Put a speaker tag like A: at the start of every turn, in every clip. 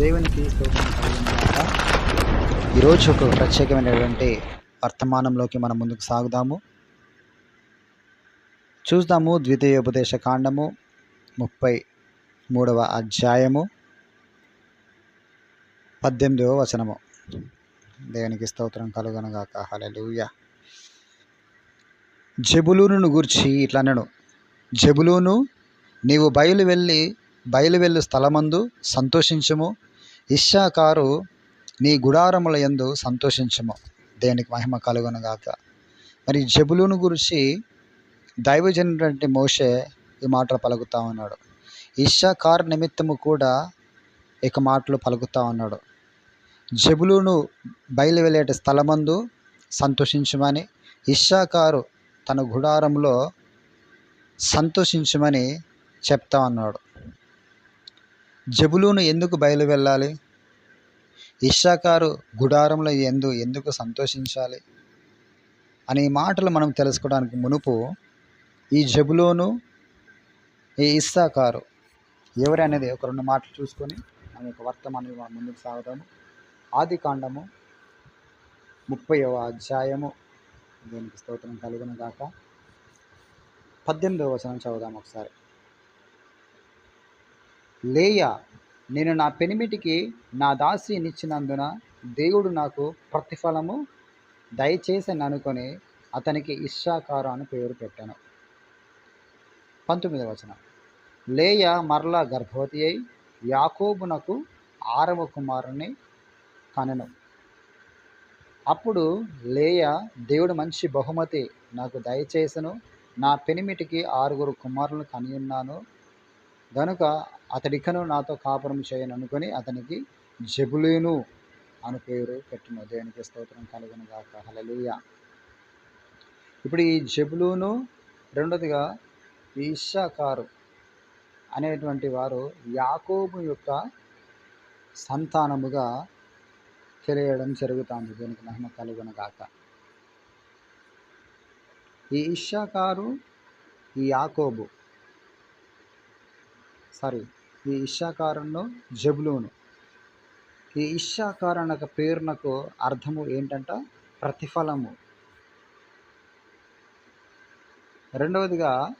A: దేవునికి స్తోత్రం ఈరోజు ఒక ప్రత్యేకమైనటువంటి వర్తమానంలోకి మనం ముందుకు సాగుదాము. చూద్దాము ద్వితీయోపదేశ కాండము ముప్పై మూడవ అధ్యాయము పద్దెనిమిదవ వచనము. దేవునికి స్తోత్రం కలుగనగాక హలలుయ జబులూనును గూర్చి ఇట్లనను జబులూను నీవు బయలు వెళ్ళి బయలు వెళ్ళు స్థలమందు సంతోషించము. ఇష్షాకారు నీ గుడారముల యందు సంతోషించము. దేవునికి మహిమ కలుగునగాక మరి జబులూను గురించి దైవజనుడంటే మోషే ఈ మాటలు పలుకుతా ఉన్నాడు. ఇష్షాకారు నిమిత్తము కూడా ఇక మాటలు పలుకుతా ఉన్నాడు. జబులును బయలు వెళ్ళేట స్థలమందు సంతోషించమని ఇష్షాకారు తన గుడారంలో సంతోషించమని చెప్తా ఉన్నాడు. జబులును ఎందుకు బయలు వెళ్ళాలి ఇషాకారు గుడారంలో ఎందు ఎందుకు సంతోషించాలి? అనే మాటలు మనం తెలుసుకోవడానికి మునుపు ఈ జబులోను ఈ ఇస్సాకారు ఎవరు అనేది ఒక రెండు మాటలు చూసుకొని మన యొక్క వర్తమానం ముందుకు సాగుతాము ఆది కాండము ముప్పైవ అధ్యాయము. దీనికి స్తోత్రం కలిగిన గాక. పద్దెనిమిదవ వచనం చదువుదాం ఒకసారి. లేయా నేను నా పెనిమిటికి నా దాసినిచ్చినందున దేవుడు నాకు ప్రతిఫలము దయచేసి అనుకొని అతనికి ఇష్షాకారు అని పేరు పెట్టాను. పంతొమ్మిదవ వచనం. లేయ మరలా గర్భవతి అయి యాకోబునకు ఆరవ కుమారుని కనెను. అప్పుడు లేయ దేవుడు మంచి బహుమతి నాకు దయచేసను నా పెనిమిటికి ఆరుగురు కుమారులను కనియున్నాను గనుక అతడికను నాతో కాపురం చేయననుకొని అతనికి జబులేను అని పేరు పెట్టిన దేవునికి స్తోత్రం కలుగును గాక. హల్లెలూయా. ఇప్పుడు ఈ జబులును రెండోదిగా ఈ అనేటువంటి వారు యాకోబు యొక్క సంతానముగా తెలియడం జరుగుతుంది. దీనికి మహిమ కలుగును గాక. ఈ ఇషాకారు ఈ యాకోబు సారీ ఈ ఇష్యాకారంలో జబులూను. ఈ ఇషాకార్ అనే పేరునకు అర్థము ఏంటంట? ప్రతిఫలము. రెండవదిగా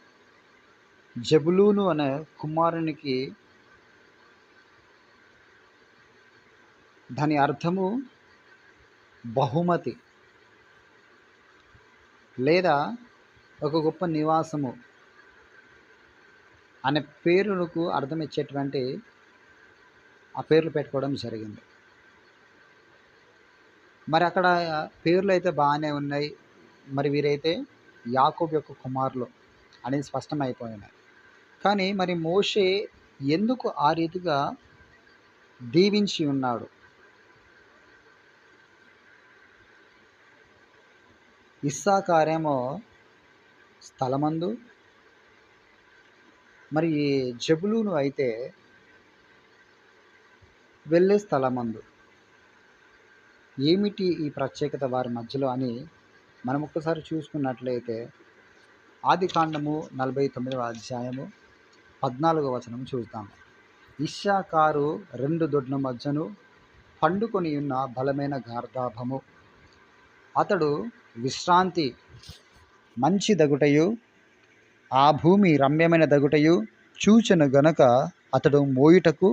A: జబులూను అనే కుమారునికి దాని అర్థము బహుమతి లేదా ఒక గొప్ప నివాసము. అనే పేరుకు అర్థం ఇచ్చేటువంటి ఆ పేర్లు పెట్టుకోవడం జరిగింది. మరి అక్కడ పేర్లు అయితే బాగానే ఉన్నాయి. మరి వీరైతే యాకోబ్ యొక్క కుమారులు అనేది స్పష్టమైపోయినాయి. కానీ మరి మోషే ఎందుకు ఆ రీతిగా దీవించి ఉన్నాడు? ఇస్సాకారేమో స్థలమందు మరి ఈ జబులును అయితే వెళ్ళే స్థలమందు. ఏమిటి ఈ ప్రత్యేకత వారి మధ్యలో అని మనం ఒక్కసారి చూసుకున్నట్లయితే ఆది కాండము నలభై తొమ్మిదవ అధ్యాయము పద్నాలుగవ వచనం చూద్దాం. ఇషాకారు రెండు దొడ్ల మధ్యను పండుకొని ఉన్న బలమైన గార్ధాభము అతడు విశ్రాంతి మంచి దగుటయు ఆ భూమి రమ్యమైన దగుటయు చూచెను గనక అతడు మోయుటకు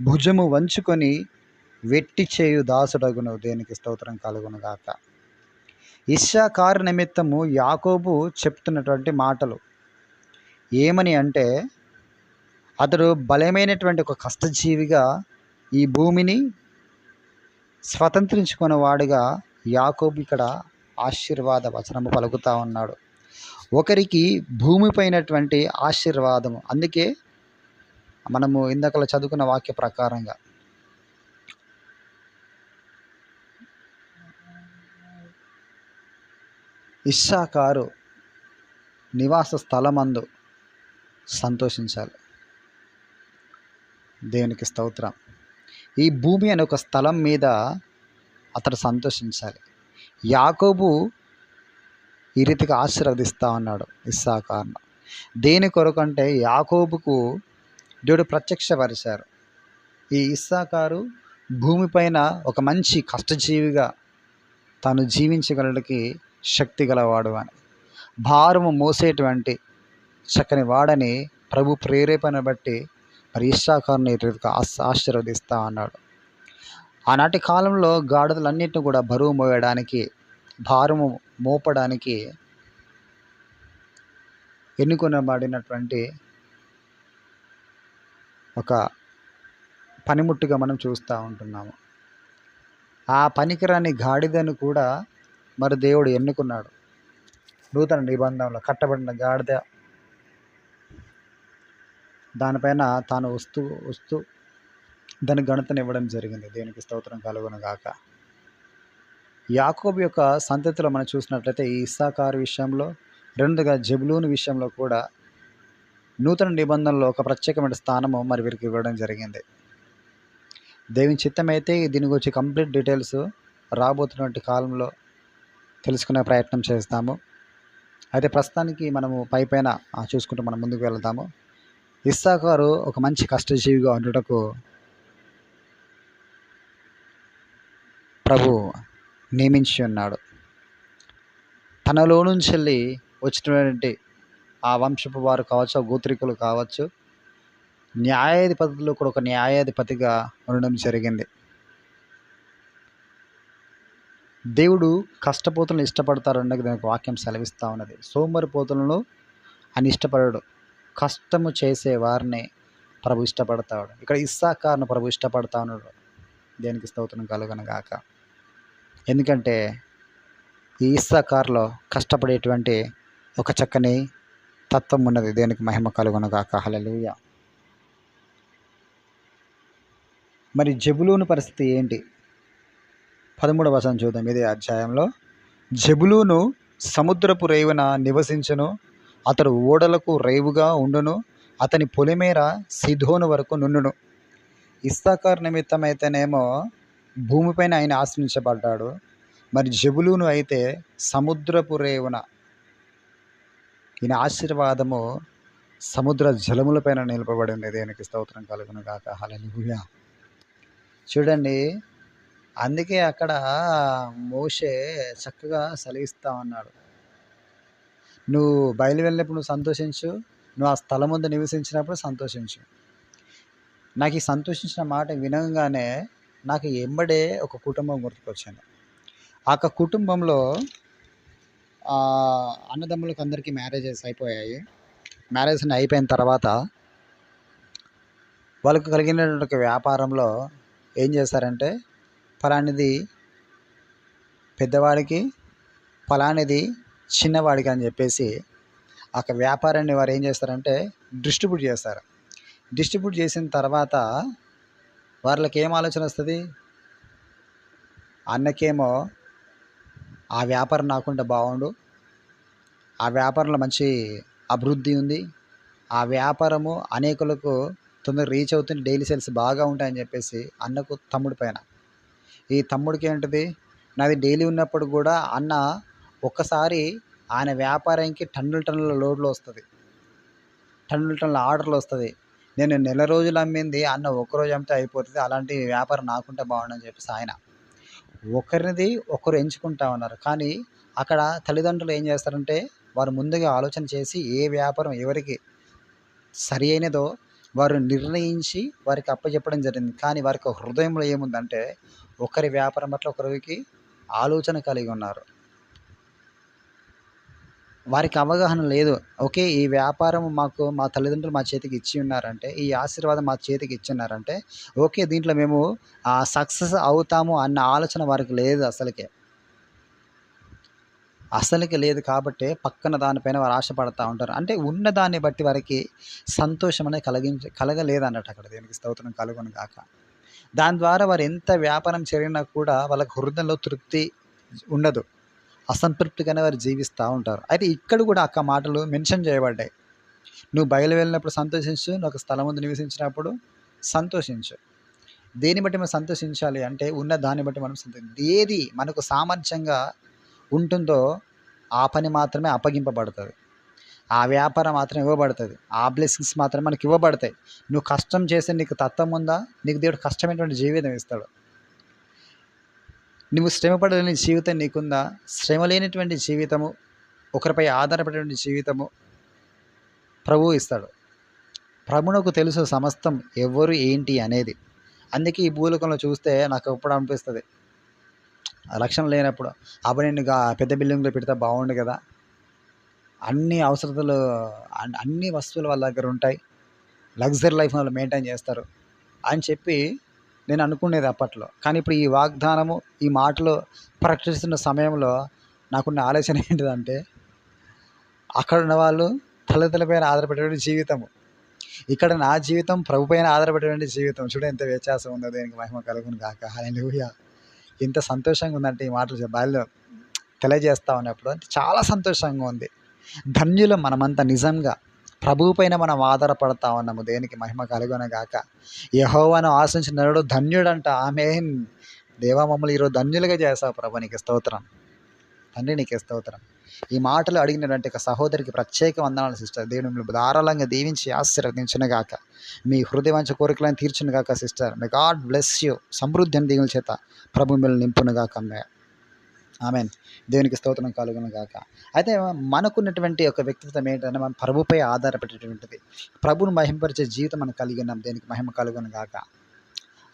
A: భుజము వంచుకొని వెట్టి చేయు దాసుడగును. దేనికి స్తోత్రం కలుగునుగాక ఇష్యాకారు నిమిత్తము యాకోబు చెప్తున్నటువంటి మాటలు ఏమని అంటే అతడు బలమైనటువంటి ఒక కష్టజీవిగా ఈ భూమిని స్వతంత్రించుకున్న వాడుగా యాకోబు ఇక్కడ ఆశీర్వాద వచనము పలుకుతా ఉన్నాడు. ఒకరికి భూమిపైనటువంటి ఆశీర్వాదము అందుకే మనము ఇందాకలా చదువుకున్న వాక్య ప్రకారంగా ఇస్సాకారు నివాస స్థలమందు సంతోషించాలి. దేవునికి స్తోత్రం. ఈ భూమి అనే ఒక స్థలం మీద అతడు సంతోషించాలి. యాకోబు ఈ రీతిగా ఆశీర్వదిస్తా ఉన్నాడు ఇస్సాకారును దేని కొరకు అంటే యాకోబుకు దేవుడు ప్రత్యక్షపరిచారు ఈ ఇస్సాకారు భూమిపైన ఒక మంచి కష్టజీవిగా తాను జీవించగలడికి శక్తి గలవాడు అని. భారము మోసేటువంటి చక్కని వాడని ప్రభు ప్రేరేపణ బట్టి మరి ఇస్సాకారుని ఈ ఆశ- ఆశీర్వదిస్తా అన్నాడు. ఆనాటి కాలంలో గాడిదలన్నింటిని కూడా బరువు మోయడానికి భారము మోపడానికి ఎన్నుకొనబడినటువంటి ఒక పనిముట్టుగా మనం చూస్తూ ఉంటున్నాము. ఆ పనికిరాని గాడిదను కూడా మరి దేవుడు ఎన్నుకున్నాడు. నూతన నిబంధనలో కట్టబడిన గాడిద దానిపైన తాను వస్తూ వస్తూ దాని ఘనతను ఇవ్వడం జరిగింది. దేనికి స్తోత్రం కలుగును గాక. యాకోబు యొక్క సంతతిలో మనం చూసినట్లయితే ఈ ఇస్సాకారు విషయంలో రెండుగా జబులూను విషయంలో కూడా నూతన నిబంధనలో ఒక ప్రత్యేకమైన స్థానము మరి వీరికి ఇవ్వడం జరిగింది. దేవుని చిత్తమైతే దీని గురించి కంప్లీట్ డీటెయిల్స్ రాబోతున్నటువంటి కాలంలో తెలుసుకునే ప్రయత్నం చేస్తాము. అయితే ప్రస్తుతానికి మనము పై పైన చూసుకుంటూ మనం ముందుకు వెళ్తాము ఇస్సాకారు ఒక మంచి కష్టజీవిగా ఉండటకు ప్రభు నియమించి ఉన్నాడు. తనలో నుంచి వెళ్ళి వచ్చినటువంటి ఆ వంశపు వారు కావచ్చు ఆ గోత్రికులు కావచ్చు న్యాయాధిపతిలో కూడా ఒక న్యాయాధిపతిగా ఉండడం జరిగింది. దేవుడు కష్టపోతులను ఇష్టపడతారు అన్నది దానికి వాక్యం సెలవిస్తూ ఉన్నది. సోమరిపోతులను అని ఇష్టపడడు కష్టము చేసే వారిని ప్రభు ఇష్టపడతాడు. ఇక్కడ ఇస్సాకారును ప్రభు ఇష్టపడతా ఉన్నాడు. దేనికి స్తోత్రం కలుగనగాక ఎందుకంటే ఈ ఇస్సాకారులో కష్టపడేటువంటి ఒక చక్కని తత్వం ఉన్నది. దేనికి మహిమ కలుగునగాక. హలలుయ మరి జబులూను పరిస్థితి ఏంటి? పదమూడవ వచనం చూద్దాం. ఇదే అధ్యాయంలో. జబులూను సముద్రపు రేవున నివసించును. అతడు ఓడలకు రేవుగా ఉండును. అతని పొలిమేర సిధోను వరకు నుండును ఇస్తాకార్ నిమిత్తమైతేనేమో భూమిపైన ఆయన ఆశ్రయించబడ్డాడు. మరి జబులూను అయితే సముద్రపు రేవున ఈయన ఆశీర్వాదము సముద్ర జలములపైన నిలపబడింది దేనికి స్తోత్రం కలుగును కాక హల్లెలూయా. చూడండి అందుకే అక్కడ మోషే చక్కగా సెలవిస్తా ఉన్నాడు. నువ్వు బయలు వెళ్ళినప్పుడు నువ్వు సంతోషించు నువ్వు ఆ స్థలం ముందు నివసించినప్పుడు సంతోషించు. నాకు ఈ సంతోషించిన మాట వినగానే నాకు ఎంబడే ఒక కుటుంబం గుర్తుకొచ్చింది. ఆ యొక్క కుటుంబంలో అన్నదమ్ములకు అందరికీ మ్యారేజెస్ అయిపోయాయి. మ్యారేజ్ అయిపోయిన తర్వాత వాళ్ళకు కలిగినటువంటి ఒక వ్యాపారంలో ఏం చేశారంటే ఫలానిది పెద్దవాడికి ఫలానిది చిన్నవాడికి అని చెప్పేసి ఆ వ్యాపారాన్ని వారు ఏం చేస్తారంటే డిస్ట్రిబ్యూట్ చేస్తారు. డిస్ట్రిబ్యూట్ చేసిన తర్వాత వాళ్ళకి ఏం ఆలోచన వస్తుంది? అన్నకేమో ఆ వ్యాపారం నాకుంటే బాగుండు. ఆ వ్యాపారంలో మంచి అభివృద్ధి ఉంది. ఆ వ్యాపారము అనేకులకు తొందరగా రీచ్ అవుతుంది డైలీ సేల్స్ బాగా ఉంటాయని చెప్పేసి అన్నకు తమ్ముడి పైన. ఈ తమ్ముడికి ఏంటిది? నాది డైలీ ఉన్నప్పుడు కూడా అన్న ఒక్కసారి ఆయన వ్యాపారానికి టన్నుల టన్నుల లోడ్లు వస్తుంది. టన్నుల టన్నుల ఆర్డర్లు వస్తుంది. నేను నెల రోజులు అమ్మింది అన్న ఒక్కరోజు అమ్మితే అయిపోతుంది. అలాంటి వ్యాపారం నాకుంటే బాగుండని చెప్పేసి ఆయన ఒకరిది ఒకరు ఎంచుకుంటా ఉన్నారు. కానీ అక్కడ తల్లిదండ్రులు ఏం చేస్తారంటే వారు ముందుగా ఆలోచన చేసి ఏ వ్యాపారం ఎవరికి సరి అయినదో వారు నిర్ణయించి వారికి అప్పచెప్పడం జరిగింది. కానీ వారికి హృదయంలో ఏముందంటే ఒకరి వ్యాపారం పట్ల ఒకరికి ఆలోచన కలిగి ఉన్నారు. వారికి అవగాహన లేదు. ఓకే ఈ వ్యాపారం మాకు మా తల్లిదండ్రులు మా చేతికి ఇచ్చి ఉన్నారంటే ఈ ఆశీర్వాదం మా చేతికి ఇచ్చి ఉన్నారంటే ఓకే దీంట్లో మేము ఆ సక్సెస్ అవుతాము అన్న ఆలోచన వారికి లేదు అసలుకే. అసలుకి లేదు కాబట్టి పక్కన దానిపైన వారు ఆశపడతా ఉంటారు. అంటే ఉన్న దాన్ని బట్టి వారికి సంతోషం అనేది కలిగించ కలగలేదు అన్నట్టు అక్కడ దేనికి స్తోత్రం కలుగును కాక దాని ద్వారా వారు ఎంత వ్యాపారం జరిగినా కూడా వాళ్ళకి హృదయంలో తృప్తి ఉండదు. అసంతృప్తిగానే వారు జీవిస్తూ ఉంటారు. అయితే ఇక్కడ కూడా అక్క మాటలు మెన్షన్ చేయబడ్డాయి. నువ్వు బయలు వెళ్ళినప్పుడు సంతోషించు నువ్వు ఒక స్థలం ముందు నివసించినప్పుడు సంతోషించు. దేని బట్టి మనం సంతోషించాలి అంటే ఉన్న దాన్ని బట్టి మనం సంతోషించాలి. ఏది మనకు సామర్థ్యంగా ఉంటుందో ఆ పని మాత్రమే అప్పగింపబడుతుంది. ఆ వ్యాపారం మాత్రం ఇవ్వబడుతుంది. ఆ బ్లెస్సింగ్స్ మాత్రం మనకి ఇవ్వబడతాయి. నువ్వు కష్టం చేస్తే నీకు తత్వం ఉందా? నీకు దేవుడు కష్టమైనటువంటి జీవితం ఇస్తాడు. నువ్వు శ్రమపడలేని జీవితం నీకుందా? శ్రమ లేనటువంటి జీవితము ఒకరిపై ఆధారపడేటువంటి జీవితము ప్రభువు ఇస్తాడు. ప్రభునకు తెలుసు సమస్తం ఎవరు ఏంటి అనేది. అందుకే ఈ భూలోకంలో చూస్తే నాకు ఎప్పుడు అనిపిస్తుంది. లక్షణం లేనప్పుడు అప్పుడు నేను పెద్ద బిల్డింగ్లో పెడితే బాగుండు కదా. అన్ని అవసరతలు అన్ని వస్తువులు వాళ్ళ దగ్గర ఉంటాయి. లగ్జరీ లైఫ్ వాళ్ళు మెయింటైన్ చేస్తారు అని చెప్పి నేను అనుకునేది అప్పట్లో. కానీ ఇప్పుడు ఈ వాగ్దానము ఈ మాటలు ప్రకటిస్తున్న సమయంలో నాకున్న ఆలోచన ఏంటిదంటే అక్కడ ఉన్న వాళ్ళు తల్లిదండ్రులపైన ఆధారపడేటువంటి జీవితము. ఇక్కడ నా జీవితం ప్రభు పైన ఆధారపడేటువంటి జీవితం. చూడ ఎంత వ్యత్యాసం ఉందో దేనికి మహిమ కలుగును కాక హల్లెలూయా. ఎంత సంతోషంగా ఉందంటే ఈ మాటలు బాల్యం తెలియజేస్తా ఉన్నప్పుడు అంటే చాలా సంతోషంగా ఉంది. ధన్యులం మనమంతా నిజంగా. ప్రభువు పైన మనం ఆధారపడతా ఉన్నాము దేనికి మహిమ కలుగునగాక. యహోవాను ఆశించిన నరుడు ధన్యుడంట. ఆమె దేవా మమ్మల్ని ఈరోజు ధన్యులుగా చేస్తావు ప్రభు. నీకు స్తోత్రం. తండ్రి నీకు స్తోత్రం. ఈ మాటలు అడిగినటువంటి ఒక సహోదరికి ప్రత్యేక వందనాలు సిస్టర్. దేవుని మిమ్మల్ని ధారాళంగా దీవించి ఆశీర్వదించును గాక మీ హృదయవంచ కోరికలను తీర్చిన గాక sister. May God bless you సమృద్ధి అని దీవుల చేత ప్రభు మిమ్మల్ని నింపును మే ఆమె దేవునికి స్తోత్రం కలుగును గాక. అయితే మనకున్నటువంటి ఒక వ్యక్తిత్వం ఏంటంటే మనం ప్రభుపై ఆధారపడేటువంటిది. ప్రభుని మహింపరిచే జీవితం మనం కలిగి ఉన్నాం దేనికి మహిమ కలుగును గాక.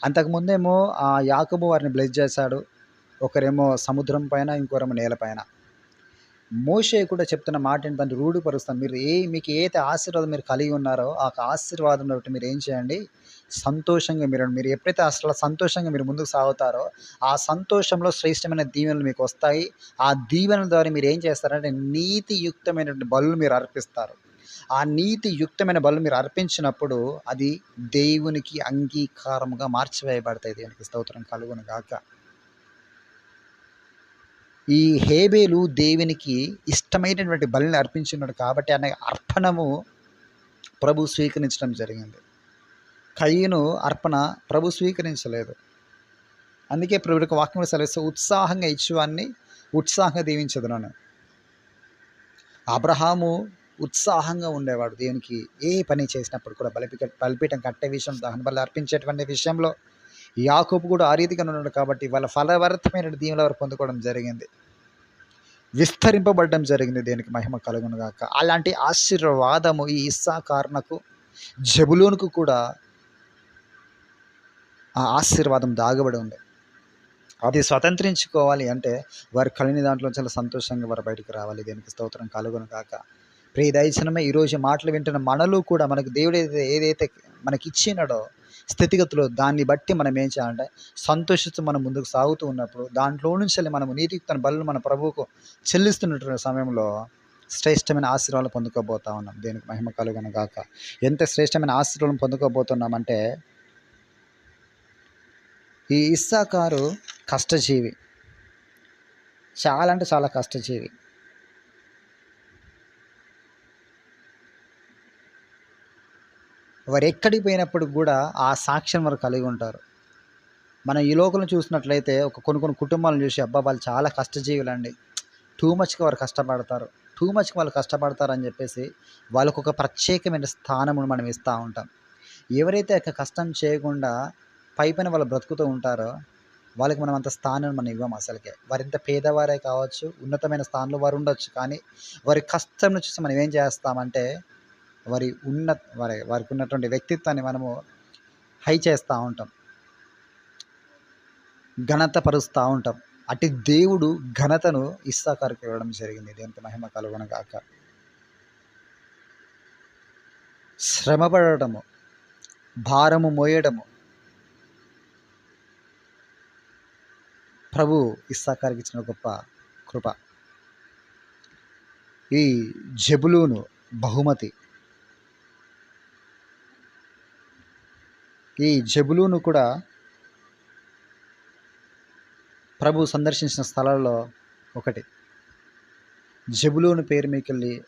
A: అంతకుముందేమో ఆ యాకబు వారిని బ్లెస్ చేశాడు. ఒకరేమో సముద్రం పైన ఇంకోరేమో నేలపైన మోషే కూడా చెప్తున్న మాట ఏంటంటే రూఢిపరుస్తాం మీరు ఏ మీకు ఏదైతే ఆశీర్వాదం మీరు కలిగి ఉన్నారో ఆ ఆశీర్వాదం బట్టి మీరు ఏం చేయండి? సంతోషంగా మీరు మీరు ఎప్పుడైతే అసలు సంతోషంగా మీరు ముందుకు సాగుతారో ఆ సంతోషంలో శ్రేష్టమైన దీవెనలు మీకు వస్తాయి. ఆ దీవెనల ద్వారా మీరు ఏం చేస్తారంటే నీతియుక్తమైనటువంటి బలు మీరు అర్పిస్తారు. ఆ నీతియుక్తమైన బలు మీరు అర్పించినప్పుడు అది దేవునికి అంగీకారముగా మార్చివేయబడతాయి. దేవునికి స్తోత్రం కలుగును గాక. ఈ హేబేలు దేవునికి ఇష్టమైనటువంటి బలిని అర్పించున్నాడు కాబట్టి అనే అర్పణము ప్రభు స్వీకరించడం జరిగింది. కయ్యను అర్పణ ప్రభు స్వీకరించలేదు. అందుకే ప్రభు యొక్క వాక్యం సెలవిస్తూ ఉత్సాహంగా ఇచ్చేవాన్ని ఉత్సాహంగా దీవించదును అబ్రహాము ఉత్సాహంగా ఉండేవాడు. దేవునికి ఏ పని చేసినప్పుడు కూడా బలిపి బలిపీఠం కట్టే విషయం దహన బలి అర్పించేటువంటి విషయంలో యాకోబు కూడా ఆ రీతిగా ఉన్నాడు కాబట్టి వాళ్ళ ఫలవర్తమైన దీవుల వారు పొందుకోవడం జరిగింది. విస్తరింపబడడం జరిగింది. దేనికి మహిమ కలుగునుగాక అలాంటి ఆశీర్వాదము ఈ ఇస్సాకారునకు జబులోనుకు కూడా ఆ ఆశీర్వాదం దాగబడి ఉంది. అది స్వతంత్రించుకోవాలి అంటే వారు కలిని దాంట్లో చాలా సంతోషంగా వారు బయటకు రావాలి. దేనికి స్తోత్రం కలుగును కాక ప్రియ దయచనమే ఈరోజు మాటలు వింటున్న మనలో కూడా మనకు దేవుడు ఏదైతే ఏదైతే మనకి ఇచ్చినాడో స్థితిగతులు దాన్ని బట్టి మనం ఏం చేయాలంటే సంతోషిస్తూ మనం ముందుకు సాగుతూ ఉన్నప్పుడు దాంట్లో నుంచి మనము తన బలు మన ప్రభువుకు చెల్లిస్తున్నటువంటి సమయంలో శ్రేష్టమైన ఆశీర్వాదాలు పొందుకోబోతా ఉన్నాం. దేనికి మహిమ కలుగను గాక. ఎంత శ్రేష్టమైన ఆశీర్వాదం పొందుకోబోతున్నామంటే ఈ ఇస్సాకారు కష్టజీవి. చాలా అంటే చాలా కష్టజీవి. వారు ఎక్కడికి పోయినప్పుడు కూడా ఆ సాక్ష్యం వారు కలిగి ఉంటారు. మనం ఈ లోకంలో చూసినట్లయితే ఒక కొన్ని కొన్ని కుటుంబాలను చూసి అబ్బా వాళ్ళు చాలా కష్టజీవులండి. టూ మచ్గా వారు కష్టపడతారు. టూ మచ్గా వాళ్ళు కష్టపడతారు అని చెప్పేసి వాళ్ళకు ఒక ప్రత్యేకమైన స్థానమును మనం ఇస్తూ ఉంటాం. ఎవరైతే ఒక కష్టం చేయకుండా పై పైన వాళ్ళు బ్రతుకుతూ ఉంటారో వాళ్ళకి మనం అంత స్థానం మనం ఇవ్వం అసలుకే. వారింత పేదవారే కావచ్చు ఉన్నతమైన స్థానంలో వారు ఉండొచ్చు. కానీ వారి కష్టం చూసి మనం ఏం చేస్తామంటే వారి ఉన్న వారి వారికి ఉన్నటువంటి వ్యక్తిత్వాన్ని మనము హై చేస్తూ ఉంటాం. ఘనత పరుస్తూ ఉంటాం. అటు దేవుడు ఘనతను ఇస్సాకారుకి ఇవ్వడం జరిగింది. దేవునికి మహిమ కలుగున కాక శ్రమపడటము భారము మోయడము ప్రభు ఇస్సాకారికి ఇచ్చిన గొప్ప కృప. ఈ జబులూను బహుమతి ఈ జబులూను కూడా ప్రభు సందర్శించిన స్థలాల్లో ఒకటి. జబులూను పేరు మీకెళ్ళి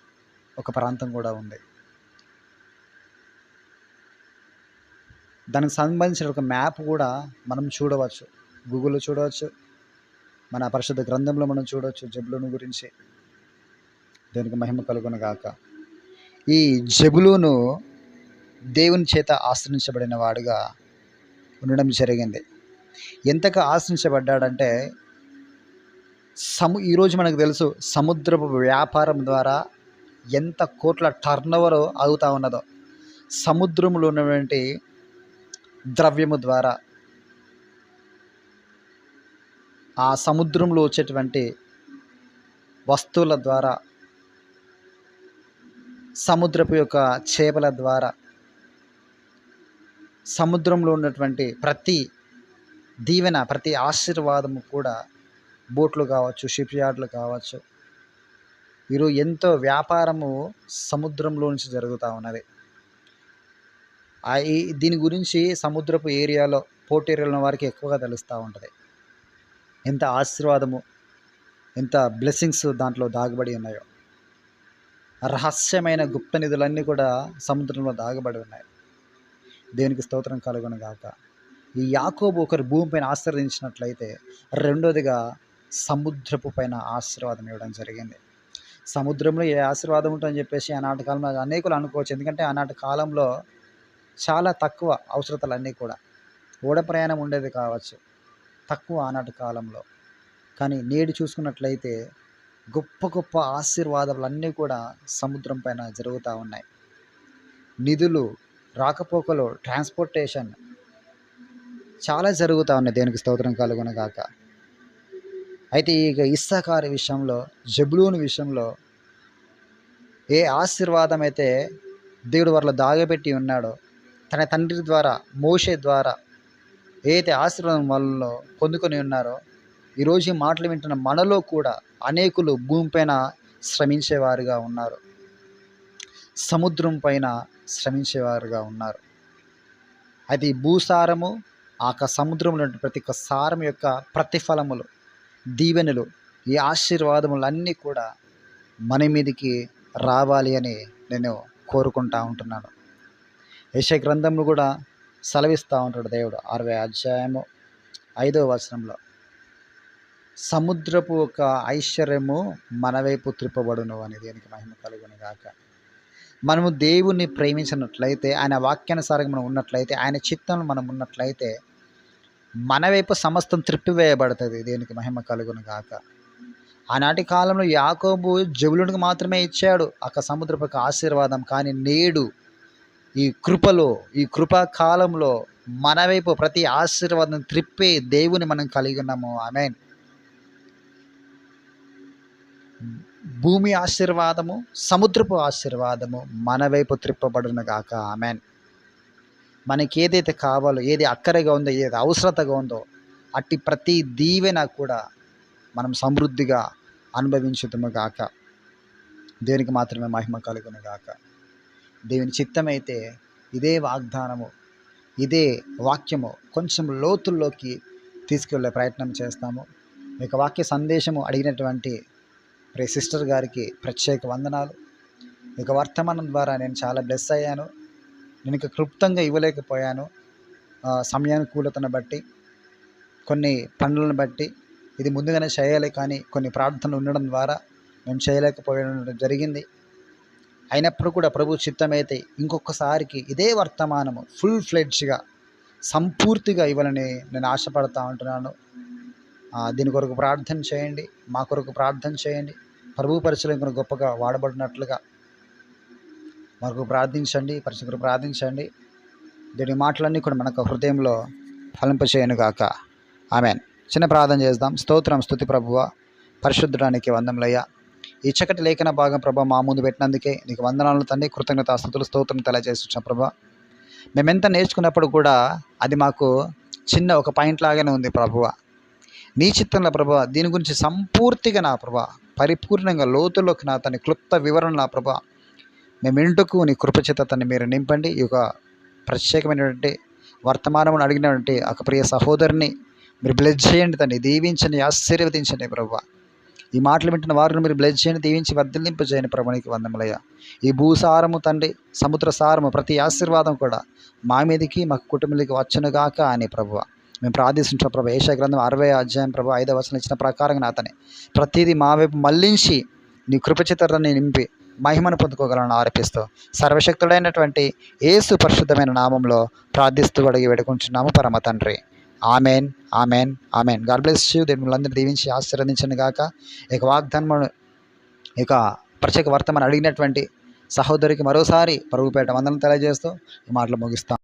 A: ఒక ప్రాంతం కూడా ఉంది. దానికి సంబంధించిన ఒక మ్యాప్ కూడా మనం చూడవచ్చు. గూగుల్లో చూడవచ్చు. మన పరిశుద్ధ గ్రంథంలో మనం చూడవచ్చు జబులోను గురించి. దేనికి మహిమ కలుగును గాక. ఈ జబులూను దేవుని చేత ఆశ్రయించబడిన వాడుగా ఉండడం జరిగింది. ఎంతగా ఆశ్రయించబడ్డాడంటే సము ఈరోజు మనకు తెలుసు సముద్రపు వ్యాపారం ద్వారా ఎంత కోట్ల టర్న్ ఓవర్ అవుతూ ఉన్నదో. సముద్రంలో ఉన్నటువంటి ద్రవ్యము ద్వారా ఆ సముద్రంలో వచ్చేటువంటి వస్తువుల ద్వారా సముద్రపు యొక్క చేపల ద్వారా సముద్రంలో ఉన్నటువంటి ప్రతి దీవెన ప్రతి ఆశీర్వాదము కూడా బోట్లు కావచ్చు షిప్ యార్డ్లు కావచ్చు. ఈరోజు ఎంతో వ్యాపారము సముద్రంలో నుంచి జరుగుతూ ఉన్నది. ఈ దీని గురించి సముద్రపు ఏరియాలో పోర్ట్ ఏరియాలో వారికి ఎక్కువగా తెలుస్తూ ఉంటుంది. ఎంత ఆశీర్వాదము ఎంత బ్లెస్సింగ్స్ దాంట్లో దాగబడి ఉన్నాయో. రహస్యమైన గుప్త నిధులన్నీ కూడా సముద్రంలో దాగబడి ఉన్నాయి. దేవునికి స్తోత్రం కలుగును గాక. ఈ యాకోబు ఒకరి భూమిపైన ఆశీర్వదించినట్లయితే రెండోదిగా సముద్రపు పైన ఆశీర్వాదం ఇవ్వడం జరిగింది. సముద్రంలో ఏ ఆశీర్వాదం ఉంటుందని చెప్పేసి ఆనాటి కాలంలో అనేకులు అనుకోవచ్చు. ఎందుకంటే ఆనాటి కాలంలో చాలా తక్కువ అవసరతలన్నీ కూడా. ఓడ ప్రయాణం ఉండేది కావచ్చు. తక్కువ ఆనాటి కాలంలో. కానీ నేడు చూసుకున్నట్లయితే గొప్ప గొప్ప ఆశీర్వాదాలన్నీ కూడా సముద్రం పైన జరుగుతూ ఉన్నాయి. నిధులు రాకపోకలు ట్రాన్స్పోర్టేషన్ చాలా జరుగుతూ ఉన్నాయి దేనికి స్తోత్రం కలుగునగాక. అయితే ఇక ఇస్సాకారి విషయంలో జబులూని విషయంలో ఏ ఆశీర్వాదం అయితే దేవుడు వారిలో దాగబెట్టి ఉన్నాడో తన తండ్రి ద్వారా మోషే ద్వారా ఏదైతే ఆశీర్వాదం వాళ్ళలో పొందుకొని ఉన్నారో ఈరోజు ఈ మాటలు వింటున్న మనలో కూడా అనేకులు భూమిపైన శ్రమించేవారుగా ఉన్నారు. సముద్రం పైన శ్రమించేవారుగా ఉన్నారు. అది భూసారము ఆ యొక్క సముద్రంలో ప్రతి ఒక్క సారం యొక్క ప్రతిఫలములు దీవెనలు ఈ ఆశీర్వాదములు అన్నీ కూడా మన మీదికి రావాలి అని నేను కోరుకుంటా ఉంటున్నాను. యశ గ్రంథంలో కూడా సెలవిస్తూ ఉంటాడు దేవుడు అరవై అధ్యాయము ఐదవ వచనంలో. సముద్రపు ఒక ఐశ్వర్యము మన వైపు త్రిప్పబడును అని దేనికి మహిమ కలుగును గాక. మనము దేవుణ్ణి ప్రేమించినట్లయితే ఆయన వాక్యానుసారంగా మనం ఉన్నట్లయితే ఆయన చిత్తంలో మనం ఉన్నట్లయితే మన వైపు సమస్తం త్రిప్పివేయబడుతుంది దేనికి మహిమ కలుగును గాక. ఆనాటి కాలంలో యాకోబు జబులునికి మాత్రమే ఇచ్చాడు. అక్క సముద్రపు ఆశీర్వాదం కానీ నేడు ఈ కృపలో ఈ కృపా కాలంలో మన వైపు ప్రతి ఆశీర్వాదం త్రిప్పే దేవుని మనం కలిగి ఉన్నాము. ఆమె భూమి ఆశీర్వాదము సముద్రపు ఆశీర్వాదము మన వైపు త్రిప్పబడును గాక. ఆమెన్. మనకి ఏదైతే కావాలో ఏది అక్కరగా ఉందో ఏది అవసరతగా ఉందో అట్టి ప్రతి దీవెన కూడా మనం సమృద్ధిగా అనుభవించుదుము గాక. దేవునికి మాత్రమే మహిమ కలుగును గాక. దేవుని చిత్తమైతే ఇదే వాగ్దానము ఇదే వాక్యము కొంచెం లోతుల్లోకి తీసుకెళ్ళే ప్రయత్నం చేస్తాము. మీకు వాక్య సందేశము అడిగినటువంటి ప్రే సిస్టర్ గారికి ప్రత్యేక వందనాలు. ఇక వర్తమానం ద్వారా నేను చాలా బ్లెస్ అయ్యాను. నేను ఇక క్లుప్తంగా ఇవ్వలేకపోయాను. సమయానుకూలతను బట్టి కొన్ని పనులను బట్టి ఇది ముందుగానే చేయాలి కానీ కొన్ని ప్రార్థనలు ఉండడం ద్వారా మేము చేయలేకపోవడం జరిగింది. అయినప్పుడు కూడా ప్రభు చిత్తమైతే ఇంకొకసారికి ఇదే వర్తమానము ఫుల్ ఫ్లెడ్జ్గా సంపూర్తిగా ఇవ్వాలని నేను ఆశపడతా ఉంటున్నాను. దీని కొరకు ప్రార్థన చేయండి మా కొరకు ప్రార్థన చేయండి. ప్రభు పరిశీలన గొప్పగా వాడబడినట్లుగా మాకు ప్రార్థించండి పరిశుభ్ర ప్రార్థించండి. దీని మాటలన్నీ కూడా మనకు హృదయంలో ఫలింపచేయను గాక. ఆమెన్. చిన్న ప్రార్థన చేద్దాం. స్తోత్రం స్తుతి ప్రభువ. పరిశుద్ధడానికి వందములయ్యా. ఈ చక్కటి లేఖన భాగం ప్రభా మా ముందు పెట్టినందుకే నీకు వందనాలు తండ్రి. కృతజ్ఞత స్థుతులు స్తోత్రం తెలియజేస్తున్న ప్రభా. మేమెంత నేర్చుకున్నప్పుడు కూడా అది మాకు చిన్న ఒక పాయింట్ లాగానే ఉంది ప్రభువ. నీ చిత్తంలో ప్రభా దీని గురించి సంపూర్తిగా నా ప్రభా పరిపూర్ణంగా లోతుల్లోకి నా తన క్లుప్త వివరణ నా ప్రభా మేము ఇంటుకు నీ కృపచేత తన్ని మీరు నింపండి. ఈ యొక్క ప్రత్యేకమైనటువంటి వర్తమానమును అడిగినటువంటి ఒక ప్రియ సహోదరుని మీరు బ్లెజ్ చేయండి తన్ని దీవించండి ఆశీర్వదించండి ప్రభు. ఈ మాటలు వింటున్న వారిని మీరు బ్లెజ్ చేయండి దీవించి వర్ధలింపు చేయండి ప్రభునికి వందములయ్య ఈ భూసారము తండ్రి సముద్ర సారము ప్రతి ఆశీర్వాదం కూడా మా మీదకి మా కుటుంబానికి వచ్చునుగాక అని ప్రభువ మేము ప్రార్థిస్తుంటాం ప్రభు. ఏషా గ్రంథం అరవై అధ్యాయం ప్రభు ఐదవ వచనం ఇచ్చిన ప్రకారంగా అతని ప్రతిదీ మా వైపు మళ్ళించి నీ కృపచితరాన్ని నింపి మహిమను పొందుకోగలను ఆరోపిస్తూ సర్వశక్తుడైనటువంటి యేసు పరిశుద్ధమైన నామంలో ప్రార్థిస్తూ అడిగి వేడుకుంటున్నాము. పరమ తండ్రి. Amen amen amen. God bless you. దీని దీవించి ఆశీర్వదించను గాక. ఇక వాగ్దానం ఇక ప్రత్యేక వర్తమానం అడిగినటువంటి సహోదరికి మరోసారి పరుగుపేట వందనం తెలియజేస్తూ ఈ మాటలు ముగిస్తాం.